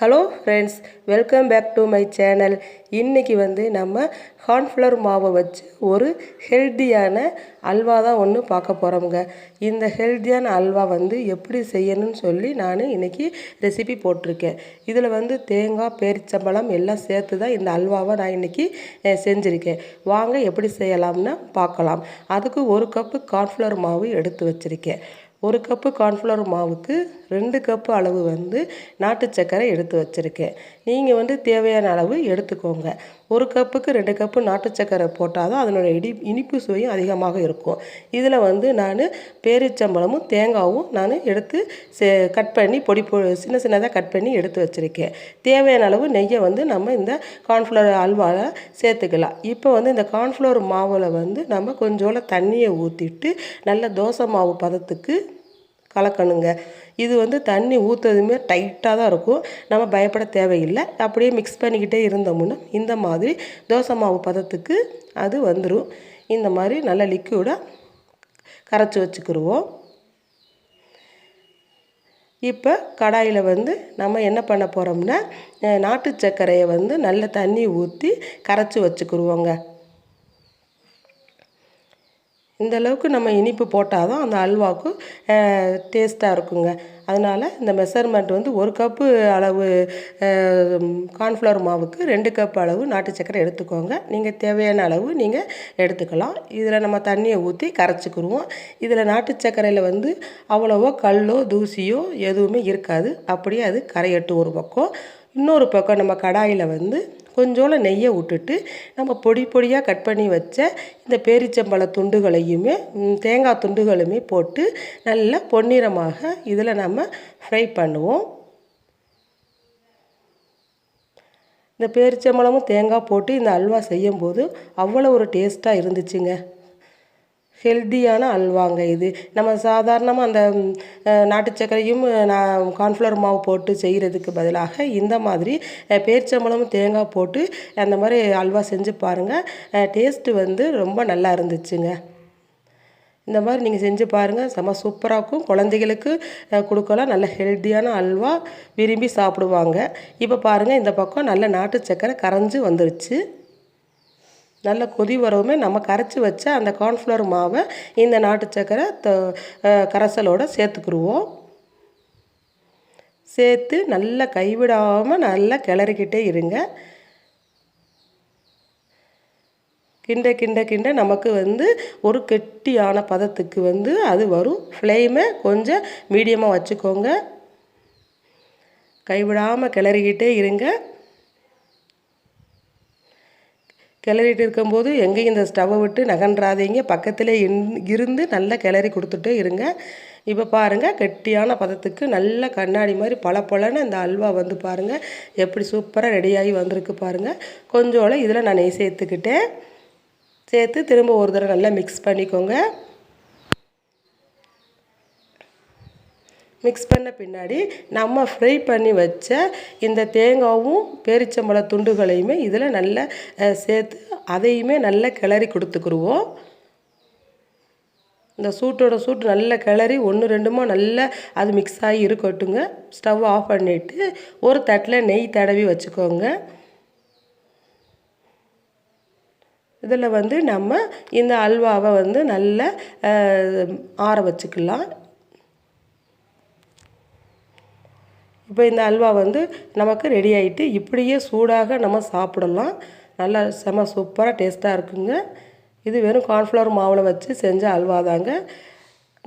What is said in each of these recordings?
Hello friends welcome back to my channel இன்றைக்கி வந்து நம்ம கார்ன்ஃப்ளவர் மாவை வச்சு ஒரு ஹெல்த்தியான அல்வா தான் ஒன்று பார்க்க போகிறோமுங்க இந்த ஹெல்த்தியான அல்வா வந்து எப்படி செய்யணும்னு சொல்லி நான் இன்றைக்கி ரெசிபி போட்டிருக்கேன். இதில் வந்து தேங்காய் பேரிச்சம்பழம் எல்லாம் சேர்த்து தான் இந்த அல்வாவை நான் இன்றைக்கி செஞ்சுருக்கேன். வாங்க எப்படி செய்யலாம்னு பார்க்கலாம். அதுக்கு ஒரு கப்பு கார்ன்ஃப்ளவர் மாவு எடுத்து வச்சுருக்கேன். ஒரு கப்பு கார்ன்ஃப்ளவர் மாவுக்கு ரெண்டு கப்பு அளவு வந்து நாட்டு சர்க்கரை எடுத்து வச்சுருக்கேன். நீங்கள் வந்து தேவையான அளவு எடுத்துக்கோங்க. ஒரு கப்புக்கு ரெண்டு கப்பு நாட்டு சர்க்கரை போட்டால் தான் அதனோட இடி இனிப்பு சுவையும் அதிகமாக இருக்கும். இதில் வந்து நான் பேரிச்சம்பழமும் தேங்காவும் நான் எடுத்து சே கட் பண்ணி பொடி பொ சின்ன சின்னதாக கட் பண்ணி எடுத்து வச்சுருக்கேன். தேவையான அளவு நெய்யை வந்து நம்ம இந்த கார்ன்ஃப்ளவர் அல்வாவில் சேர்த்துக்கலாம். இப்போ வந்து இந்த கார்ன்ஃப்ளவர் மாவில் வந்து நம்ம கொஞ்சோல தண்ணியை ஊற்றிட்டு நல்ல தோசை மாவு பதத்துக்கு கலக்கணுங்க. இது வந்து தண்ணி ஊற்றுறதுமே டைட்டாக தான் இருக்கும். நம்ம பயப்பட தேவையில்லை. அப்படியே மிக்ஸ் பண்ணிக்கிட்டே இருந்தோம்னா இந்த மாதிரி தோசை மாவு பதத்துக்கு அது வந்துடும் இந்த மாதிரி நல்ல லிக்யூடாக கரைச்சி வச்சுக்கிடுவோம் இப்போ கடாயில் வந்து நம்ம என்ன பண்ண போகிறோம்னா நாட்டு சர்க்கரையை வந்து நல்ல தண்ணி ஊற்றி கரைச்சி வச்சுக்கிடுவோங்க இந்த அளவுக்கு நம்ம இனிப்பு போட்டால் தான் அந்த அல்வாவுக்கு டேஸ்ட்டாக இருக்குங்க. அதனால் இந்த மெஷர்மெண்ட் வந்து ஒரு கப்பு அளவு கார்ன்ஃப்ளவர் மாவுக்கு ரெண்டு கப் அளவு நாட்டு சக்கரை எடுத்துக்கோங்க. நீங்கள் தேவையான அளவு நீங்கள் எடுத்துக்கலாம். இதில் நம்ம தண்ணியை ஊற்றி கரைச்சிக்கிடுவோம் இதில் நாட்டு சக்கரையில் வந்து அவ்வளவோ கல்லோ தூசியோ எதுவுமே இருக்காது. அப்படியே அது கரையட்டு ஒரு பக்கம். இன்னொரு பக்கம் நம்ம கடாயில் வந்து கொஞ்சோண்டு நெய்யை விட்டுட்டு நம்ம பொடி பொடியாக கட் பண்ணி வச்ச இந்த பேரிச்சம்பழ துண்டுகளையுமே தேங்காய் துண்டுகளுமே போட்டு நல்லா பொன்னிறமாக இதில் நம்ம ஃப்ரை பண்ணுவோம். இந்த பேரிச்சம்பழமும் தேங்காய் போட்டு இந்த அல்வா செய்யும்போது அவ்வளோ ஒரு டேஸ்ட்டாக இருந்துச்சுங்க. ஹெல்த்தியான அல்வாங்க இது. நம்ம சாதாரணமாக அந்த நாட்டு சர்க்கரையும் நான் கார்ன்ஃப்ளவர் மாவு போட்டு செய்கிறதுக்கு பதிலாக இந்த மாதிரி பேரிச்சம்பழமும் தேங்காய் போட்டு அந்த மாதிரி அல்வா செஞ்சு பாருங்கள் டேஸ்ட்டு வந்து ரொம்ப நல்லா இருந்துச்சுங்க. இந்த மாதிரி நீங்கள் செஞ்சு பாருங்கள் செம்ம சூப்பராக இருக்கும். குழந்தைகளுக்கு கொடுக்கலாம். நல்ல ஹெல்த்தியான அல்வா விரும்பி சாப்பிடுவாங்க. இப்போ பாருங்கள் இந்த பக்கம் நல்ல நாட்டு சர்க்கரை கரைஞ்சி வந்துருச்சு. நல்ல கொதி வரவுமே நம்ம கரைச்சி வச்ச அந்த கார்ன்ஃப்ளவர் மாவை இந்த நாட்டு சக்கரை கரைசலோடு சேர்த்துக்குருவோம். சேர்த்து நல்லா கைவிடாமல் நல்லா கிளறிக்கிட்டே இருங்க. கிண்ட கிண்ட கிண்ட நமக்கு வந்து ஒரு கெட்டியான பதத்துக்கு வந்து அது வரும். ஃப்ளேமை கொஞ்சம் மீடியமாக வச்சுக்கோங்க. கைவிடாமல் கிளறிக்கிட்டே இருங்க. கிளறிட்டு இருக்கும்போது எங்கேயும் இந்த ஸ்டவ்வை விட்டு நகன்றாதீங்க. பக்கத்தில் இருந்து நல்லா கிளறி கொடுத்துட்டே இருங்க. இப்போ பாருங்கள் கெட்டியான பதத்துக்கு நல்ல கண்ணாடி மாதிரி பல பழன்னு அந்த அல்வா வந்து பாருங்கள் எப்படி சூப்பராக ரெடியாகி வந்திருக்கு பாருங்கள் கொஞ்சோல இதில் நான் நெய் சேர்த்துக்கிட்டேன். சேர்த்து திரும்ப ஒரு தடவை நல்லா மிக்ஸ் பண்ணிக்கோங்க. மிக்ஸ் பண்ண பின்னாடி நம்ம ஃப்ரை பண்ணி வச்ச இந்த தேங்காவும் பேரிச்சம்பழ துண்டுகளையுமே இதில் நல்லா சேர்த்து அதையுமே நல்லா கிளறி கொடுத்துக்குருவோம். இந்த சூட்டோட சூட் நல்ல கிளறி ஒன்று ரெண்டுமோ நல்லா அது மிக்ஸ் ஆகி இருக்கட்டுங்க ஸ்டவ் ஆஃப் பண்ணிவிட்டு ஒரு தட்டில் நெய் தடவி வச்சுக்கோங்க. இதில் வந்து நம்ம இந்த அல்வாவை வந்து நல்லா ஆற வச்சுக்கலாம். இப்போ இந்த அல்வா வந்து நமக்கு ரெடி ஆகிட்டு இப்படியே சூடாக நம்ம சாப்பிடலாம். நல்லா செம சூப்பராக டேஸ்ட்டாக இருக்குங்க. இது வெறும் கார்ன்ஃப்ளவர் மாவில் வச்சு செஞ்ச அல்வா தாங்க.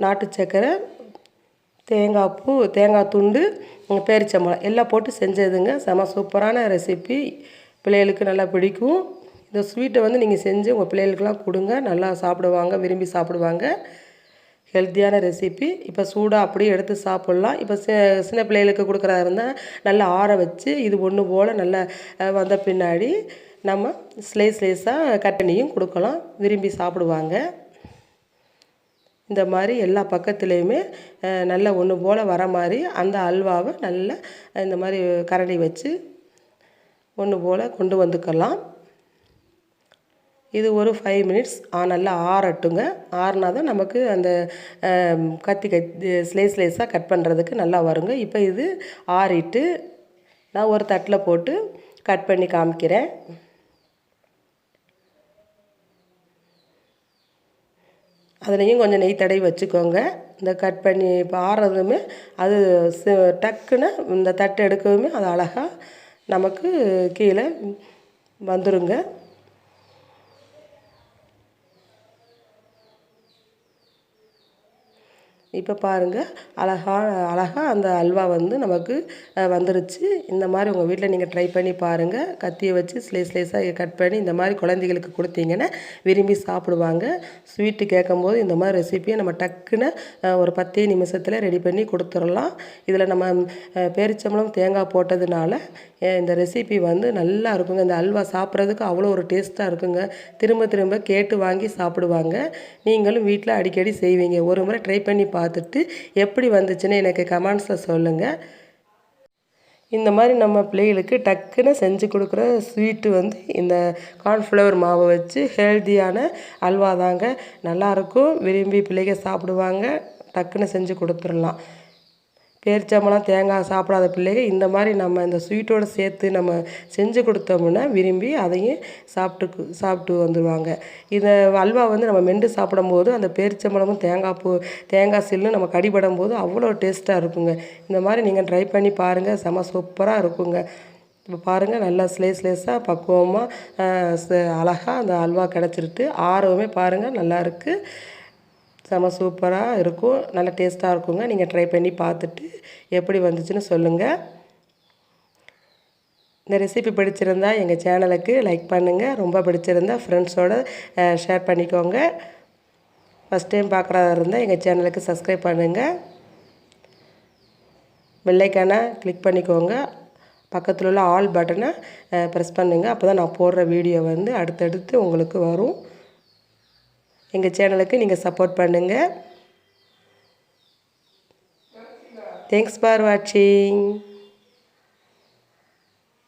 நாட்டு சக்கரை தேங்காய் பூ தேங்காய் துண்டு பேரிச்சம்பழம் எல்லாம் போட்டு செஞ்சதுங்க. செம சூப்பரான ரெசிபி பிள்ளைகளுக்கு நல்லா பிடிக்கும். இந்த ஸ்வீட்டை வந்து நீங்கள் செஞ்சு உங்கள் பிள்ளைகளுக்கெல்லாம் கொடுங்க. நல்லா சாப்பிடுவாங்க விரும்பி சாப்பிடுவாங்க. ஹெல்த்தியான ரெசிபி. இப்போ சூடாக அப்படியே எடுத்து சாப்பிட்லாம். இப்போ சின்ன பிள்ளைகளுக்கு கொடுக்குறதா இருந்தால் நல்லா ஆற வச்சு இது ஒன்று போல் நல்லா வந்த பின்னாடி நம்ம ஸ்லைஸ் ஸ்லைஸாக கட் பண்ணியும் கொடுக்கலாம். விரும்பி சாப்பிடுவாங்க. இந்த மாதிரி எல்லா பக்கத்துலேயுமே நல்ல ஒன்று போல் வர மாதிரி அந்த அல்வாவை நல்லா இந்த மாதிரி கரண்டி வச்சு ஒன்று போல் கொண்டு வந்துக்கலாம். இது ஒரு ஃபைவ் மினிட்ஸ் நல்லா ஆறட்டுங்க. ஆறுனா தான் நமக்கு அந்த கத்தி கத்தி ஸ்லேஸ் ஸ்லைஸாக கட் பண்ணுறதுக்கு நல்லா வருங்க. இப்போ இது ஆறிட்டு நான் ஒரு தட்டில் போட்டு கட் பண்ணி காமிக்கிறேன். அதுலேயும் கொஞ்சம் நெய் தடவி வச்சுக்கோங்க. இந்த கட் பண்ணி இப்போ ஆறுறதுமே அது டக்குன்னு இந்த தட்டு எடுக்கவுமே அது அழகாக நமக்கு கீழே வந்துருங்க. இப்போ பாருங்கள் அழகாக அழகாக அந்த அல்வா வந்து நமக்கு வந்துருச்சு. இந்த மாதிரி உங்கள் வீட்டில் நீங்கள் ட்ரை பண்ணி பாருங்கள் கத்தியை வச்சு ஸ்லேஸ் ஸ்லேஸாக கட் பண்ணி இந்த மாதிரி குழந்தைகளுக்கு கொடுத்தீங்கன்னா விரும்பி சாப்பிடுவாங்க. ஸ்வீட்டு கேட்கும்போது இந்த மாதிரி ரெசிப்பியை நம்ம டக்குன்னு ஒரு பத்தே நிமிஷத்தில் ரெடி பண்ணி கொடுத்துடலாம். இதில் நம்ம பேரிச்சம்பளம் தேங்காய் போட்டதுனால இந்த ரெசிபி வந்து நல்லா இருக்குங்க. இந்த அல்வா சாப்பிட்றதுக்கு அவ்வளோ ஒரு டேஸ்ட்டாக இருக்குங்க. திரும்ப திரும்ப கேட்டு வாங்கி சாப்பிடுவாங்க. நீங்களும் வீட்டில் அடிக்கடி செய்வீங்க. ஒரு முறை ட்ரை பண்ணி பார்த்துட்டு எப்படி வந்துச்சுன்னு எனக்கு கமெண்ட்ஸில் சொல்லுங்கள் இந்த மாதிரி நம்ம பிள்ளைகளுக்கு டக்குன்னு செஞ்சு கொடுக்குற ஸ்வீட்டு வந்து இந்த கார்ன்ஃப்ளவர் மாவை வச்சு ஹெல்த்தியான அல்வா தாங்க. நல்லாயிருக்கும் விரும்பி பிள்ளைங்க சாப்பிடுவாங்க. டக்குன்னு செஞ்சு கொடுத்துடலாம். பேரிச்சம்பழம் தேங்காய் சாப்பிடாத பிள்ளைங்க இந்த மாதிரி நம்ம இந்த ஸ்வீட்டோடு சேர்த்து நம்ம செஞ்சு கொடுத்தோம்னா விரும்பி அதையும் சாப்பிட்டு சாப்பிட்டு வந்துடுவாங்க இந்த அல்வா வந்து நம்ம மெண்டு சாப்பிடும்போது அந்த பேரிச்சம்பழமும் தேங்காய் பூ தேங்காய் சில்லும் நம்ம கடிபடும் போது அவ்வளோ டேஸ்ட்டாக இருக்குங்க. இந்த மாதிரி நீங்கள் ட்ரை பண்ணி பாருங்கள் செம சூப்பராக இருக்குங்க. இப்போ பாருங்கள் நல்லா ஸ்லேஸ் ஸ்லேஸாக பக்குவமாக அழகாக அந்த அல்வா கிடச்சிருட்டு ஆர்வமே பாருங்கள் நல்லா இருக்குது செம சூப்பராக இருக்கும். நல்ல டேஸ்ட்டாக இருக்குங்க. நீங்கள் ட்ரை பண்ணி பார்த்துட்டு எப்படி வந்துச்சுன்னு சொல்லுங்கள் இந்த ரெசிபி பிடிச்சிருந்தா எங்கள் சேனலுக்கு லைக் பண்ணுங்கள் ரொம்ப பிடிச்சிருந்தா ஃப்ரெண்ட்ஸோடு ஷேர் பண்ணிக்கோங்க. ஃபஸ்ட் டைம் பார்க்குறதா இருந்தால் எங்கள் சேனலுக்கு சப்ஸ்கிரைப் பண்ணுங்கள் வெள்ளைக்கான கிளிக் பண்ணிக்கோங்க. பக்கத்தில் உள்ள ஆல் பட்டனை ப்ரெஸ் பண்ணுங்கள் அப்போ தான் நான் போடுற வீடியோ வந்து அடுத்தடுத்து உங்களுக்கு வரும். எங்கள் சேனலுக்கு நீங்கள் சப்போர்ட் பண்ணுங்கள் தேங்க்ஸ் ஃபார் வாட்சிங்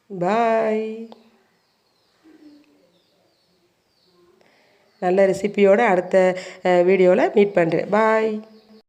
பாய் நல்ல ரெசிபியோடு அடுத்த வீடியோவில் மீட் பண்ணுறேன் பாய்